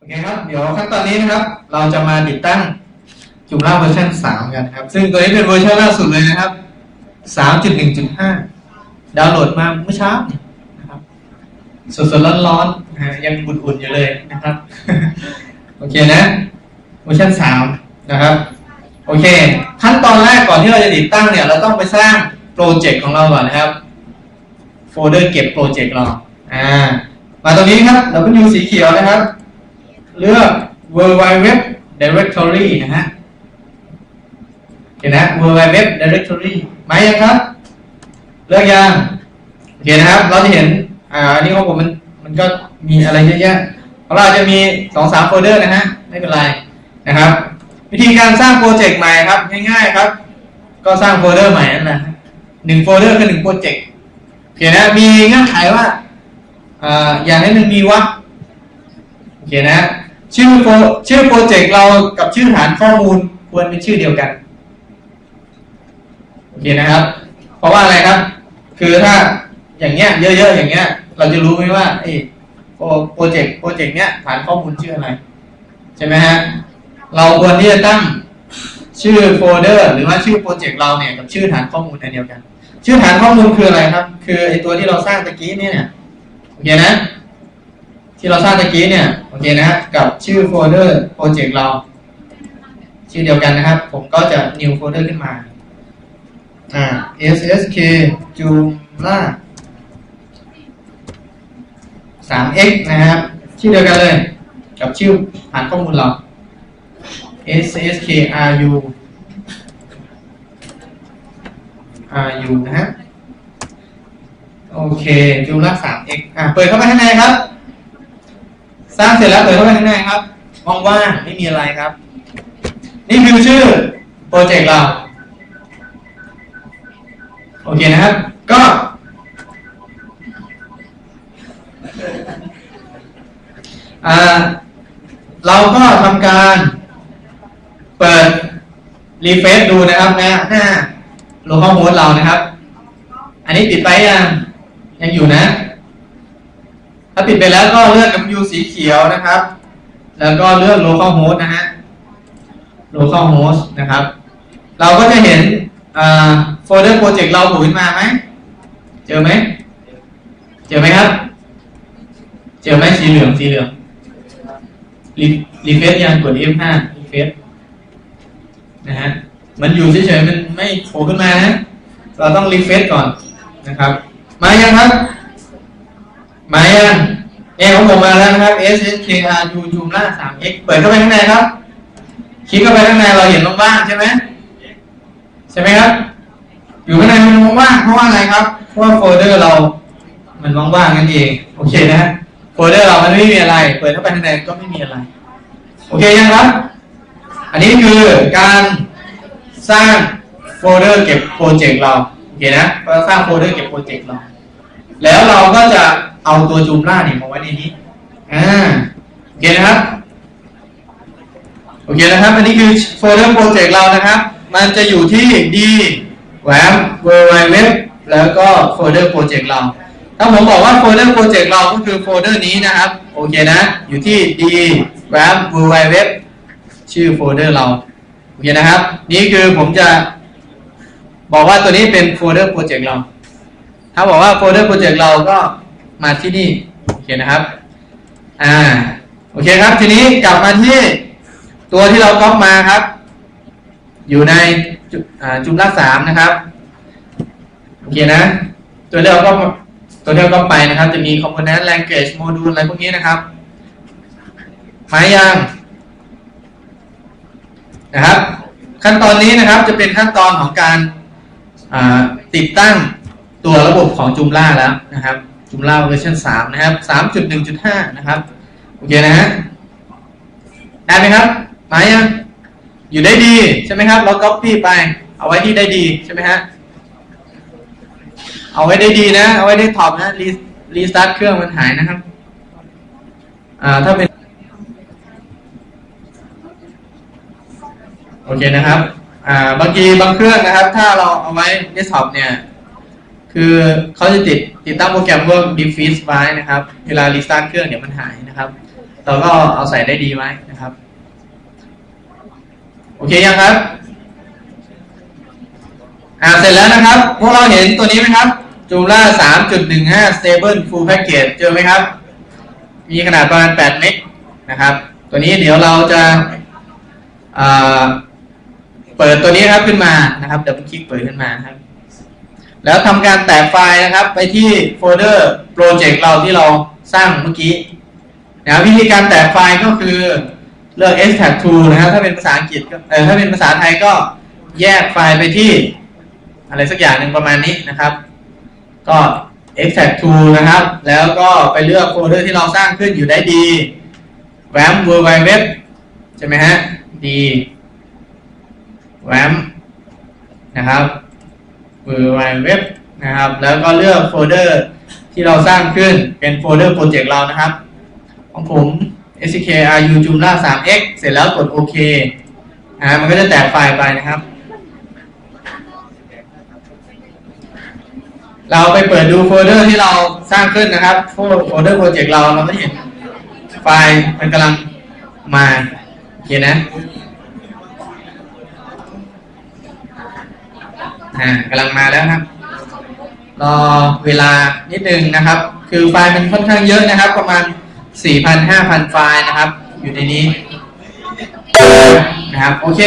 โอเคครับ เดี๋ยวขั้นตอนนี้นะครับ เราจะมาติดตั้งจุล่าเวอร์ชันสามกันครับ ซึ่งตัวนี้เป็นเวอร์ชันล่าสุดเลยนะครับสามจุดหนึ่งจุดห้าดาวน์โหลดมาเมื่อเช้านะครับสดๆร้อนๆนะฮะยังอุ่นๆอยู่เลยนะครับ โอเคนะ เวอร์ชันสามนะครับ โอเค ขั้นตอนแรกก่อนที่เราจะติดตั้งเนี่ย เราต้องไปสร้างโปรเจกต์ของเราก่อนนะครับ โฟลเดอร์เก็บโปรเจกต์เรา อ่า มาตรงนี้ครับ W สีเขียวนะครับ เลือก World Wide Web Directory นะฮะเห็นนะ World Wide Web Directory หมายังครับ เลือกยังโอเคนะครับ เราจะเห็น อ่าอันนี้ของผมมันมันก็มีอะไรเยอะแยะของเราจะมีสองสามโฟลเดอร์นะฮะ ไม่เป็นไรนะครับ วิธีการสร้างโปรเจกต์ใหม่ครับ ง่ายๆครับ ก็สร้างโฟลเดอร์ใหม่นั่นแหละหนึ่งโฟลเดอร์คือหนึ่งโปรเจกต์โอเคนะมีเงื่อนไขว่า อ่าอย่างให้มันมีวรรคโอเคนะ ชื่อโปรชื่อโปรเจกต์เรากับชื่อฐานข้อมูลควรเป็นชื่อเดียวกันโอเคนะครับ เพราะว่าอะไรครับ คือถ้าอย่างเงี้ยเยอะๆอย่างเงี้ย เราจะรู้ไหมว่าไอ้โปรเจกต์โปรเจกต์เนี้ยฐานข้อมูลชื่ออะไร ใช่ไหมฮะเราควรที่จะตั้งชื่อโฟลเดอร์ หรือว่าชื่อโปรเจกต์เราเนี่ยกับชื่อฐานข้อมูลอันเดียวกัน ชื่อฐานข้อมูลคืออะไรครับ คือไอตัวที่เราสร้างตะกี้เนี่ยโอเคนะ ที่เราสร้างตะกี้เนี่ยโอเคนะกับชื่อโฟลเดอร์โปรเจกต์เรา ชื่อเดียวกันนะครับ ผมก็จะ new folder ขึ้นมาอ่า ssk joomla 3x นะครับ ชื่อเดียวกันเลย กับชื่อฐานข้อมูลเรา sskru ru นะฮะโอเคจูรัก 3x อะเปิดเข้าไปข้างในครับ สร้างเสร็จแล้วเปิดเข้าไปข้างในครับมองว่างไม่มีอะไรครับ นี่คือชื่อโปรเจกต์เรา โอเคนะครับ ก็ เราก็ทำการเปิดรีเฟซดูนะครับนะหน้าโลคอลโฮสเรานะครับ อันนี้ปิดไปยังยังอยู่นะ ถ้าปิดไปแล้วก็เลือก W สีเขียวนะครับ แล้วก็เลือก local host นะฮะ local host นะครับ เราก็จะเห็นโฟลเดอร์โปรเจกต์เราผูขึ้นมาไหม เจอไหม เจอไหมครับ เจอไหมสีเหลืองสีเหลืองรีเฟซยังกด F5 รีเฟซนะฮะ มันอยู่เฉยๆ มันไม่โผล่ขึ้นมานะ เราต้องรีเฟซก่อนนะครับ มายังครับ มายังเอของผมมาแล้วนะครับ S S K R U จูมล่า 3x เปิดเข้าไปข้างในครับ คลิกเข้าไปข้างในเราเห็นว่างๆใช่ไหมใช่ไหมครับ อยู่ข้างในมันว่างเพราะว่าอะไรครับ เพราะว่าโฟลเดอร์เรา มันว่างๆนั่นเอง โอเคนะฮะ โฟลเดอร์เรามันไม่มีอะไร เปิดเข้าไปข้างในก็ไม่มีอะไร โอเคยังครับ อันนี้คือการสร้างโฟลเดอร์เก็บโปรเจกต์เรา โอเคนะก็สร้างโฟลเดอร์เก็บโปรเจกต์เรา แล้วเราก็จะเอาตัวจูมล่าเนี่ยมาไว้ในนี้อ่าโอเคนะครับโอเคนะครับ อันนี้คือโฟลเดอร์โปรเจกต์เรานะครับ มันจะอยู่ที่ d web w w w แล้วก็โฟลเดอร์โปรเจกต์เรา ถ้าผมบอกว่าโฟลเดอร์โปรเจกต์เราก็คือโฟลเดอร์นี้นะครับ โอเคนะ อยู่ที่ d web w w w ชื่อโฟลเดอร์เรา โอเคนะครับ นี่คือผมจะบอกว่าตัวนี้เป็นโฟลเดอร์โปรเจกต์เรา ถ้าบอกว่าโฟลเดอร์โปรเจกต์เราก็มาที่นี่โอเคนะครับ อ่า โอเคครับ ทีนี้กลับมาที่ตัวที่เราก๊อปมาครับ อยู่ในจุมล่าสามนะครับ โอเคนะ ตัวที่เราก็ตัวที่เราก็ไปนะครับ จะมี component language module อะไรพวกนี้นะครับหมายยังนะครับ ขั้นตอนนี้นะครับจะเป็นขั้นตอนของการติดตั้ง ตัวระบบของจุมล่าแล้วนะครับจุมล่าเวอร์ชันสามนะครับสามจุดหนึ่งจุดห้านะครับโอเคนะฮะได้ไหมครับมายังอยู่ได้ดีใช่ไหมครับ เราก๊อปปี้ไป เอาไว้ที่ได้ดีใช่ไหมฮะเอาไว้ได้ดีนะ เอาไว้ได้ท็อปนะรีรีสตาร์ทเครื่องมันหายนะครับ อ่าถ้าเป็น โอเคนะครับ อ่าบางทีบางเครื่องนะครับ ถ้าเราเอาไว้เดสก์ท็อปเนี่ย คือเขาจะติดติดตั้งโปรแกรมพวก defeat ไว้นะครับ เวลารีสตาร์ทเครื่องเดี๋ยวมันหายนะครับ เราก็เอาใส่ได้ดีไว้นะครับ โอเคยังครับ อ่าเสร็จแล้วนะครับ พวกเราเห็นตัวนี้ไหมครับจูล่าสามจุดหนึ่งห้า stable full package เจอไหมครับ มีขนาดประมาณแปดเมกนะครับ ตัวนี้เดี๋ยวเราจะอ่าเปิดตัวนี้ครับขึ้นมานะครับ เดี๋ยวคลิกเปิดขึ้นมาครับ แล้วทำการแตกไฟล์นะครับ ไปที่โฟลเดอร์โปรเจกต์เราที่เราสร้างเมื่อกี้นะวิธีการแตกไฟล์ก็คือเลือก extract to นะครับถ้าเป็นภาษาอังกฤษก็เออถ้าเป็นภาษาไทยก็แยกไฟล์ไปที่ อะไรสักอย่างหนึ่งประมาณนี้นะครับ ก็ extract to นะครับ แล้วก็ไปเลือกโฟลเดอร์ที่เราสร้างขึ้นอยู่ได้ดี wam w w w ใช่ไหมฮะดี wam นะครับ w w w นะครับ แล้วก็เลือกโฟลเดอร์ที่เราสร้างขึ้นเป็นโฟลเดอร์โปรเจกต์เรานะครับ ของผม skru joomla 3x เสร็จแล้วกดโอเคอ่ามันก็จะแตกไฟล์ไปนะครับ เราไปเปิดดูโฟลเดอร์ที่เราสร้างขึ้นนะครับ โฟลเดอร์โปรเจกต์เราเราก็เห็นไฟล์มันกำลังมาโอเคนะ อ่ากำลังมาแล้วครับรอเวลานิดนึงนะครับ คือไฟล์มันค่อนข้างเยอะนะครับ ประมาณ 4,000 5,000 ไฟล์นะครับ อยู่ในนี้นะครับ โอเค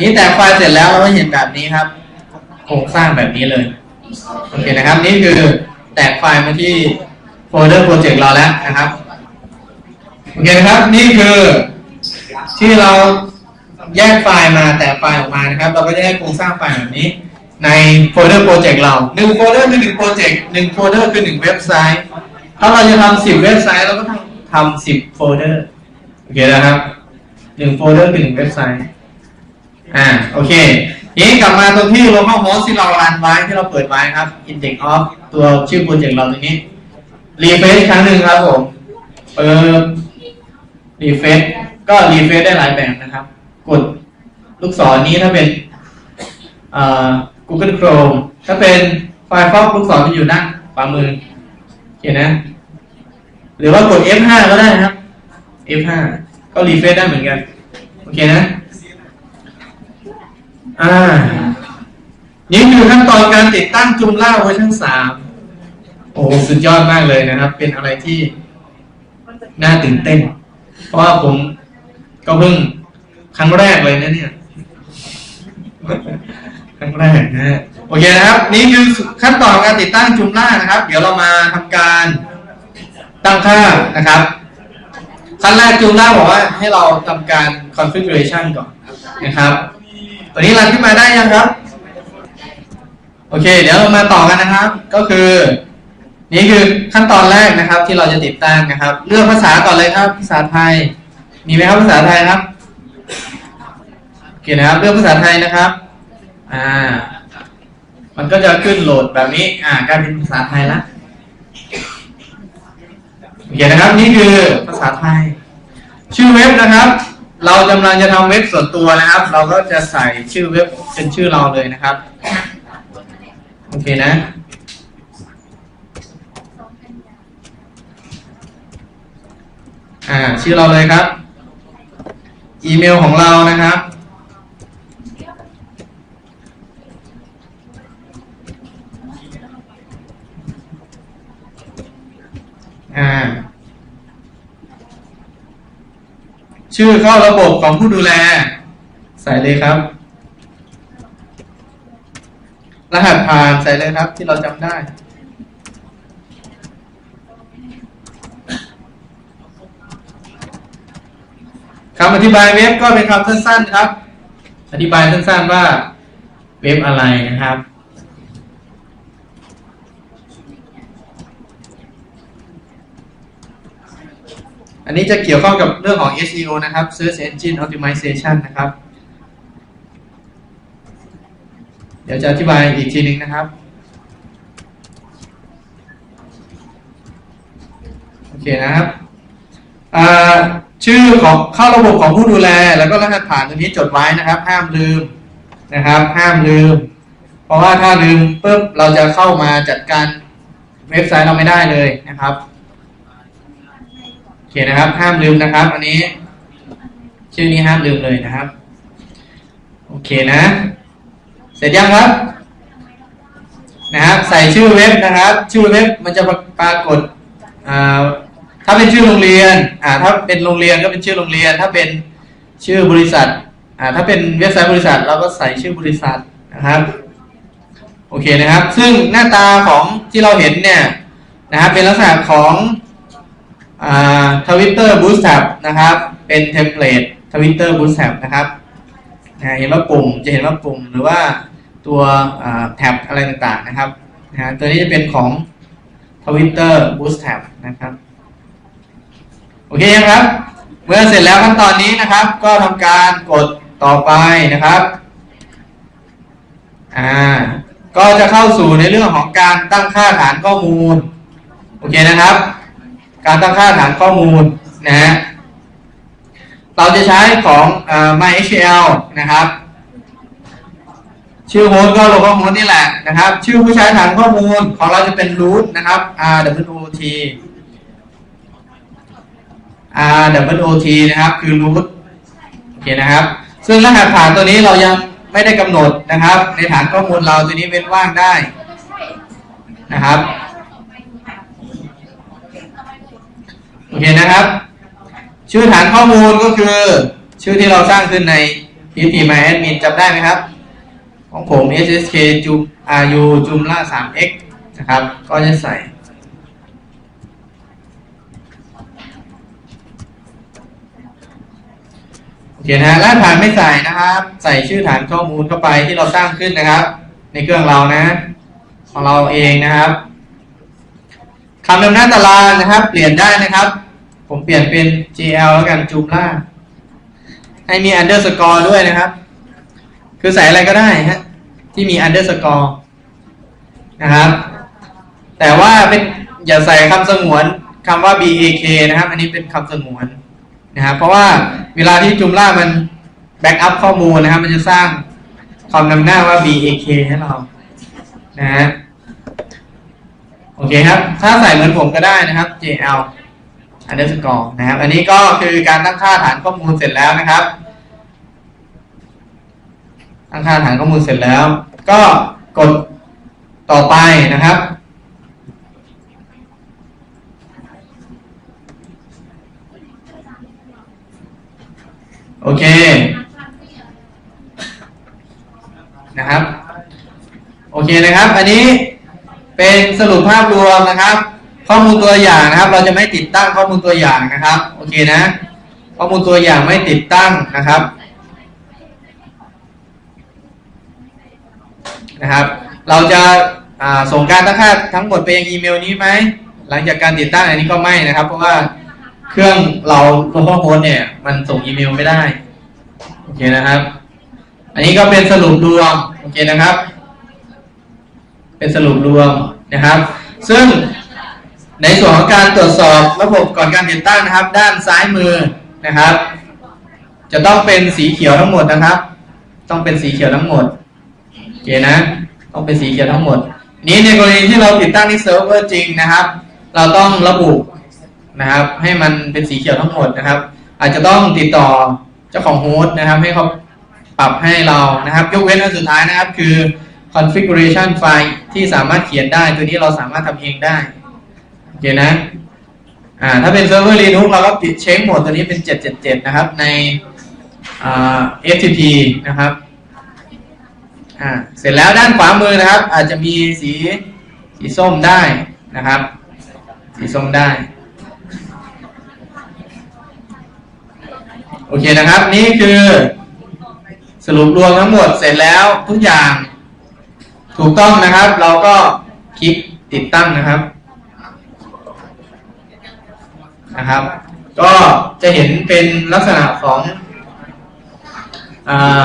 นี่แต่ไฟล์เสร็จแล้วเราก็เห็นแบบนี้ครับ โครงสร้างแบบนี้เลย โอเคนะครับ นี่คือแตกไฟล์มาที่โฟลเดอร์โปรเจกต์เราแล้วนะครับ โอเคนะครับ นี่คือที่เรา แยกไฟล์มาแตกไฟล์ออกมานะครับ เราก็จะได้โครงสร้างไฟล์แบบนี้ ในโฟลเดอร์โปรเจกต์เราหนึ่งโฟลเดอร์คือหนึ่งโปรเจกต์หนึ่งโฟลเดอร์คือหนึ่งเว็บไซต์ ถ้าเราจะทำสิบเว็บไซต์เราก็ต้องทำสิบโฟลเดอร์โอเคนะครับหนึ่งโฟลเดอร์คือหนึ่งเว็บไซต์อ่าโอเคทีนี้กลับมาตรงที่ local host ที่เรารันไว้ที่เราเปิดไว้ครับ index of ตัวชื่อโปรเจกต์เราตรงนี้ refresh ครั้งหนึ่งครับผมเปิด refresh ก็ refresh ได้หลายแบบนะครับ กดลูกศรนี้ถ้าเป็น Google Chrome ถ้าเป็น Firefox ลูกศรมันอยู่ด้านขวามือโอเคนะ หรือว่ากด F5 ก็ได้นะครับ F5 ก็ refresh ได้เหมือนกัน โอเคนะ อ่านี่คือขั้นตอนการติดตั้งจุมล่าเวอร์ชันสามโอ้สุดยอดมากเลยนะครับ เป็นอะไรที่น่าตื่นเต้น เพราะว่าผมก็เพิ่ง ครั้งแรกเลยนะเนี่ยครั้งแรกนะฮะโอเคนะครับ นี่คือขั้นตอนการติดตั้งจุมล่านะครับ เดี๋ยวเรามาทำการตั้งค่านะครับ ขั้นแรกจุมล่าบอกว่าให้เราทำการ configuration ก่อนนะครับตัวนี้รันขึ้นมาได้ยังครับ โอเค เดี๋ยวเรามาต่อกันนะครับ ก็คือ นี่คือขั้นตอนแรกนะครับ ที่เราจะติดตั้งนะครับ เลือกภาษาก่อนเลยครับ ภาษาไทย มีไหมครับภาษาไทยครับ โอเคนะครับเลือกภาษาไทยนะครับ อ่า มันก็จะขึ้นโหลดแบบนี้ อ่ากลายเป็นภาษาไทยละโอเคนะครับนี่คือภาษาไทย ชื่อเว็บนะครับ เรากำลังจะทำเว็บส่วนตัวนะครับ เราก็จะใส่ชื่อเว็บเป็นชื่อเราเลยนะครับโอเคนะอ่าชื่อเราเลยครับ อีเมลของเรานะครับอ่าชื่อเข้าระบบของผู้ดูแล ใส่เลยครับ รหัสผ่านใส่เลยครับที่เราจำได้ำอธิบายเว็บก็เป็นคำสั้น ๆ ครับ อธิบายสั้น ๆ ว่าเว็บอะไรนะครับ อันนี้จะเกี่ยวข้องกับเรื่องของ SEO นะครับ Search Engine Optimization นะครับ เดี๋ยวจะอธิบายอีกทีนึงนะครับ โอเคนะครับ ชื่อของเข้าระบบของผู้ดูแล แล้วก็รหัสผ่านตัวนี้จดไว้นะครับ ห้ามลืมนะครับ ห้ามลืม เพราะว่าถ้าลืมปุ๊บเราจะเข้ามาจัดการเว็บไซต์เราไม่ได้เลยนะครับโอเคนะครับ ห้ามลืมนะครับ อันนี้ ชื่อนี้ห้ามลืมเลยนะครับ โอเคนะ เสร็จยังครับ นะครับ ใส่ชื่อเว็บนะครับ ชื่อเว็บมันจะปรากฏอ่า ถ้าเป็นชื่อโรงเรียน อ่า ถ้าเป็นโรงเรียนก็เป็นชื่อโรงเรียน ถ้าเป็นชื่อบริษัท อ่า ถ้าเป็นเว็บไซต์บริษัทเราก็ใส่ชื่อบริษัทนะครับ โอเคนะครับ ซึ่งหน้าตาของที่เราเห็นเนี่ยนะครับเป็นลักษณะของทวิตเตอร์บูสต์แท็บนะครับ เป็นเทมเพลตทวิตเตอร์บูสต์แท็บนะครับเห็นว่าปุ่มจะเห็นว่าปุ่มหรือว่าตัวแท็บอะไรต่างๆนะครับนะตัวนี้จะเป็นของทวิตเตอร์บูสต์แท็บนะครับ โอเคครับ เมื่อเสร็จแล้วขั้นตอนนี้นะครับ ก็ทำการกดต่อไปนะครับอ่าก็จะเข้าสู่ในเรื่องของการตั้งค่าฐานข้อมูลโอเคนะครับ การตั้งค่าฐานข้อมูลนะฮะเราจะใช้ของอ MySQL นะครับ ชื่อโฮสต์ก็ localhost นี่แหละนะครับ ชื่อผู้ใช้ฐานข้อมูลของเราจะเป็น root นะครับ r w t RWOT RWOT นะครับคือ root โอเคนะครับ ซึ่งรหัสฐานตัวนี้เรายังไม่ได้กำหนดนะครับ ในฐานข้อมูลเราตัวนี้เว้นว่างได้นะครับโอเคนะครับ ชื่อฐานข้อมูลก็คือ ชื่อที่เราสร้างขึ้นใน PHP MyAdmin จำได้ไหมครับ ของผม SSK จุม RU จุมล่า 3x นะครับ ก็จะใส่ อเคนะรหัสฐานไม่ใส่นะครับ ใส่ชื่อฐานข้อมูลเข้าไปที่เราสร้างขึ้นนะครับ ในเครื่องเรานะ ของเราเองนะครับคำนำหน้าตารางนะครับ เปลี่ยนได้นะครับ ผมเปลี่ยนเป็น GL แล้วกันจูมล่าให้มี underscore ด้วยนะครับ คือใส่อะไรก็ได้ฮะที่มี underscore นะครับ แต่ว่าเป็นอย่าใส่คำสงวนคำว่า bak นะครับ อันนี้เป็นคำสงวน นะครับ เพราะว่าเวลาที่จุมล่ามันแบ็กอัพข้อมูลนะครับ มันจะสร้างคำนำหน้าว่า bak ให้เรานะฮะโอเคครับ ถ้าใส่เหมือนผมก็ได้นะครับ JL underscore นะครับ อันนี้ก็คือการตั้งค่าฐานข้อมูลเสร็จแล้วนะครับ ตั้งค่าฐานข้อมูลเสร็จแล้ว ก็กดต่อไปนะครับ โอเค นะครับ โอเคนะครับ อันนี้เป็นสรุปภาพรวมนะครับ ข้อมูลตัวอย่างนะครับ เราจะไม่ติดตั้งข้อมูลตัวอย่างนะครับ โอเคนะ ข้อมูลตัวอย่างไม่ติดตั้งนะครับ นะครับ เราจะส่งการตั้งค่าทั้งหมดไปยังอีเมลนี้ไหม หลังจากการติดตั้งอันนี้ก็ไม่นะครับ เพราะว่า เครื่องเราโลคอลโฮสเนี่ย มันส่งอีเมลไม่ได้ โอเคนะครับ อันนี้ก็เป็นสรุปรวม โอเคนะครับ เป็นสรุปรวมนะครับ ซึ่งในส่วนของการตรวจสอบระบบก่อนการติดตั้งนะครับ ด้านซ้ายมือนะครับ จะต้องเป็นสีเขียวทั้งหมดนะครับ ต้องเป็นสีเขียวทั้งหมดโอเคนะ ต้องเป็นสีเขียวทั้งหมด นี้ในกรณีที่เราติดตั้งที่เซิร์ฟเวอร์จริงนะครับ เราต้องระบุ นะครับ ให้มันเป็นสีเขียวทั้งหมดนะครับ อาจจะต้องติดต่อเจ้าของโฮสต์นะครับ ให้เขาปรับให้เรานะครับ ยกเว้นอันสุดท้ายนะครับ คือ configuration file ที่สามารถเขียนได้ ตัวนี้เราสามารถทำเองได้โอเคนะอ่าถ้าเป็นเซิร์ฟเวอร์ Linux เราก็ปิดเช็คโหมดตัวนี้เป็น 777 นะครับ ในอ่า FTP นะครับอ่าเสร็จแล้วด้านขวามือนะครับ อาจจะมีสีสีส้มได้นะครับ สีส้มได้ โอเคนะครับ นี่คือ สรุปรวมทั้งหมดเสร็จแล้วทุกอย่าง ถูกต้องนะครับ เราก็คลิกติดตั้งนะครับนะครับ ก็จะเห็นเป็นลักษณะของอ่า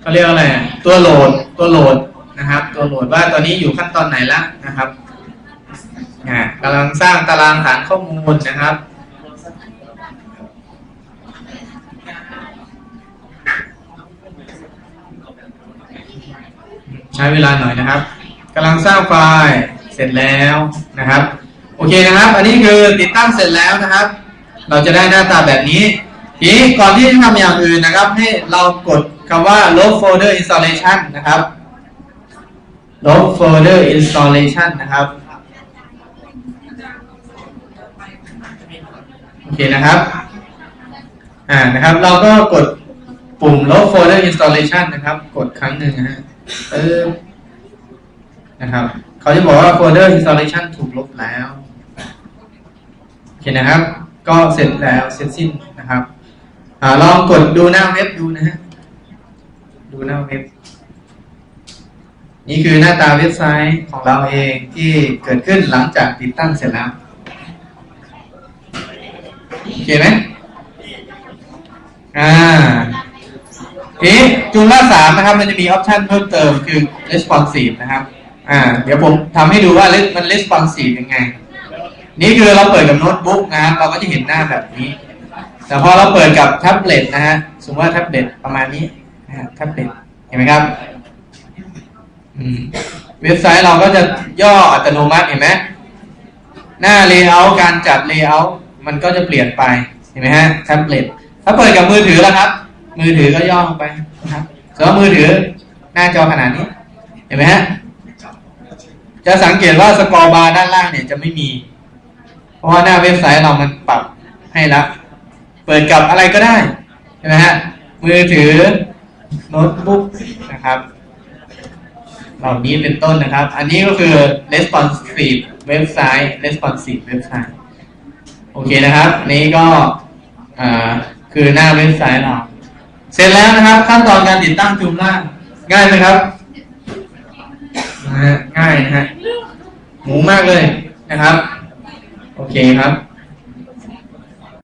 เขาเรียกอะไรตัวโหลดตัวโหลดนะครับ ตัวโหลดว่าตอนนี้อยู่ขั้นตอนไหนแล้วนะครับกำลังสร้างตารางฐานข้อมูลนะครับ ใช้เวลาหน่อยนะครับกำลังสร้างไฟล์เสร็จแล้วนะครับ โอเคนะครับ อันนี้คือติดตั้งเสร็จแล้วนะครับ เราจะได้หน้าตาแบบนี้ทีก่อนที่จะทำอย่างอื่นนะครับ ให้เรากดคำว่า log folder installation นะครับ log folder installation นะครับโอเคนะครับอ่านะครับ เราก็กดปุ่ม log folder installation นะครับ กดครั้งหนึ่งนะฮะ นะครับเขาจะบอกว่า folder installation ถูกลบแล้วโอเคนะครับ ก็เสร็จแล้วเสร็จสิ้นนะครับอลองกดดูหน้าเว็บดูนะฮะดูหน้าเว็บ นี่คือหน้าตาเว็บไซต์ของเราเองที่เกิดขึ้นหลังจากติดตั้งเสร็จแล้วโอเคไหมอ่า ทีนี้จูนล่าสามนะครับ มันจะมีออปชันเพิ่มเติมคือ responsive นะครับ อ่า เดี๋ยวผมทำให้ดูว่ามัน responsive ยังไง นี่คือเราเปิดกับโน้ตบุ๊กนะครับเราก็จะเห็นหน้าแบบนี้ แต่พอเราเปิดกับแท็บเล็ตนะฮะสมมติว่าแท็บเล็ตประมาณนี้นะฮะแท็บเล็ตเห็นไหมครับเว็บไซต์เราก็จะย่ออัตโนมัติเห็นไหมหน้า layout การจัด layout มันก็จะเปลี่ยนไปเห็นไหมฮะแท็บเล็ตถ้าเปิดกับมือถือแล้วครับ มือถือก็ย่อลงไปนะครับสำหรับมือถือหน้าจอขนาดนี้ เห็นไหมฮะจะสังเกตว่าสกอร์บาร์ด้านล่างเนี่ยจะไม่มี เพราะว่าหน้าเว็บไซต์เรามันปรับให้ล้วเปิดกับอะไรก็ได้ใช่ไหมฮะมือถือโน้ตบุ๊กนะครับเหล่านี้เป็นต้นนะครับ อันนี้ก็คือ responsive เว็บไซต์ responsive เว็บไซต์ โอเคนะครับ อันนี้ก็คือหน้าเว็บไซต์เรา เสร็จแล้วนะครับ ขั้นตอนการติดตั้งจูมล่าง ง่ายไหมครับนะฮะง่ายนะฮะหมูมากเลยนะครับ โอเคครับ